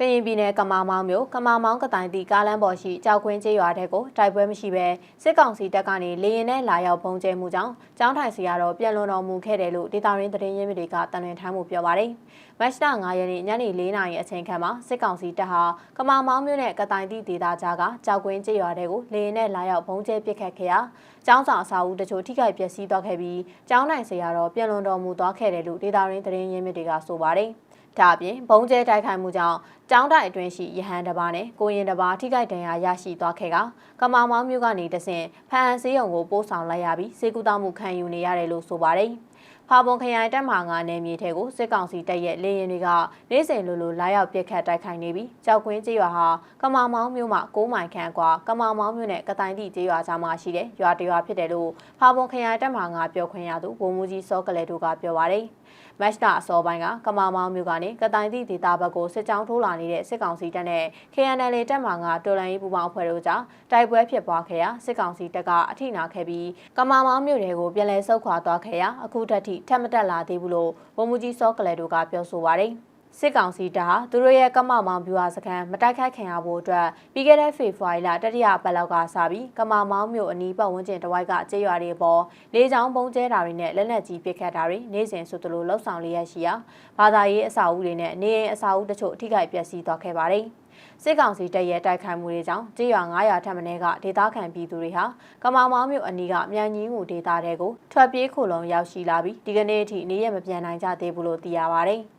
ကရင်ပြည်နယ်ကမာမောင်းမြို့ကမာမောင်းကတိုင်တီကားလမ်းပေါ်ရှိကြောက်ခွင်းကျေးရွာတဲ့ကိုတိုက်ပွဲမရှိဘဲစစ်ကောင်စီတပ်ကနေလေရင်နဲ့လာရောက်ပုံကျဲမှုကြောင့်ကျောင်းထိုင်စီကတော့ပြန်လွန်တော်မူခဲ့တယ်လို့ဒေတာရင်းသတင်းရင်းမြစ်တွေကတန်လွင်ထမ်းမှုပြောပါတယ်။မတ်လ9ရက်နေ့ညနေ4နာရီအချိန်ခန့်မှာစစ်ကောင်စီတပ်ဟာကမာမောင်းမြို့နဲ့ကတိုင်တီဒေတာကြားကကြောက်ခွင်းကျေးရွာတဲ့ကိုလေရင်နဲ့လာရောက်ပုံကျဲပစ်ခတ်ခဲ့ရာကျောင်းဆောင်အစာအုပ်တချို့ထိခိုက်ပျက်စီးသွားခဲ့ပြီးကျောင်းထိုင်စီကတော့ပြန်လွန်တော်မူသွားခဲ့တယ်လို့ဒေတာရင်းသတင်းရင်းမြစ်တွေကဆိုပါတယ်။ ဒါအပြင်ဘုံကျဲတိုက်ခိုက်မှုကြောင့်ကျောင်းတိုင်အတွင်းရှိရဟန်းတစ်ပါးနဲ့ကိုရင်တစ်ပါးထိခိုက်ဒဏ်ရာရရှိသွားခဲ့ကကမာမောင်းမြို့ကနေတဆင့်ဖန်ဆေးရုံကိုပို့ဆောင်လိုက်ရပြီးစေကူတောမှုခံယူနေရတယ်လို့ဆိုပါတယ်။ ဖာပွန်ခရိုင်တပ်မဟာ9နယ်မြေထဲကိုစစ်ကောင်စီတပ်ရဲ့လေရင်တွေကနေ့စဉ်လိုလိုလာရောက်ပစ်ခတ်တိုက်ခိုက်နေပြီးကြောက်ကွင်းကျေးရွာဟာကမာမောင်းမြို့မှာ6မိုင်ခန့်ကွာကမာမောင်းမြို့နဲ့ကတိုင်တိကျေးရွာကြားမှာရှိတဲ့ရွာတရွာဖြစ်တယ်လို့ဖာပွန်ခရိုင်တပ်မဟာ9ပြောခွင့်ရသူဗိုလ်မှူးကြီးစောကလေးတို့ကပြောပါတယ်။မတ်တာအစောပိုင်းကကမာမောင်းမြို့ကနေကတိုင်တိဒေသဘက်ကိုစစ်ကြောင်းထိုးလာနေတဲ့စစ်ကောင်စီတပ်နဲ့ KNL တပ်မှကတော်လန်ရေးပူပေါင်းအဖွဲ့တို့ကြားတိုက်ပွဲဖြစ်ပွားခဲ့ရာစစ်ကောင်စီတပ်ကအထိနာခဲ့ပြီးကမာမောင်းမြို့တွေကိုပြန်လည်ဆုတ်ခွာသွားခဲ့ရာအခုထက်ထိထက်မတက်လာသေးဘူးလို့ဗိုလ်မှူးကြီးစောကလေးတို့ကပြောဆိုပါတယ်။စစ်ကောင်စီတပ်ဟာသူတို့ရဲ့ကမ္မမောင်ဗျူဟာစခန်းမတိုက်ခိုက်ခင်ရဖို့အတွက်ပြီးခဲ့တဲ့ဖေဖော်ဝါရီလတတိယပတ်လောက်ကစပြီးကမ္မမောင်မြို့အနီးပတ်ဝန်းကျင်တစ်ဝိုက်ကကျေးရွာတွေပေါ်လေကြောင်းပုံကျဲတာတွေနဲ့လက်နက်ကြီးပစ်ခတ်တာတွေနေ့စဉ်ဆိုသလိုလှုပ်ဆောင်လျက်ရှိရာဘာသာရေးအဆောက်အဦတွေနဲ့နေအိမ်အဆောက်အဦတချို့အထိခိုက်ပျက်စီးသွားခဲ့ပါတယ်။ စစ်ကောင်စီတပ်ရဲ့တိုက်ခိုက်မှုတွေကြောင့်ကြေးရွာ900ထပ်မင်းကဒေသခံပြည်သူတွေဟာကမာမောင်းမြို့အနီးကမြန်ကြီးငူဒေသတဲကိုထွက်ပြေးခိုလုံရောက်ရှိလာပြီးဒီကနေ့အထိနေရမပြန်နိုင်ကြသေးဘူးလို့သိရပါဗျ။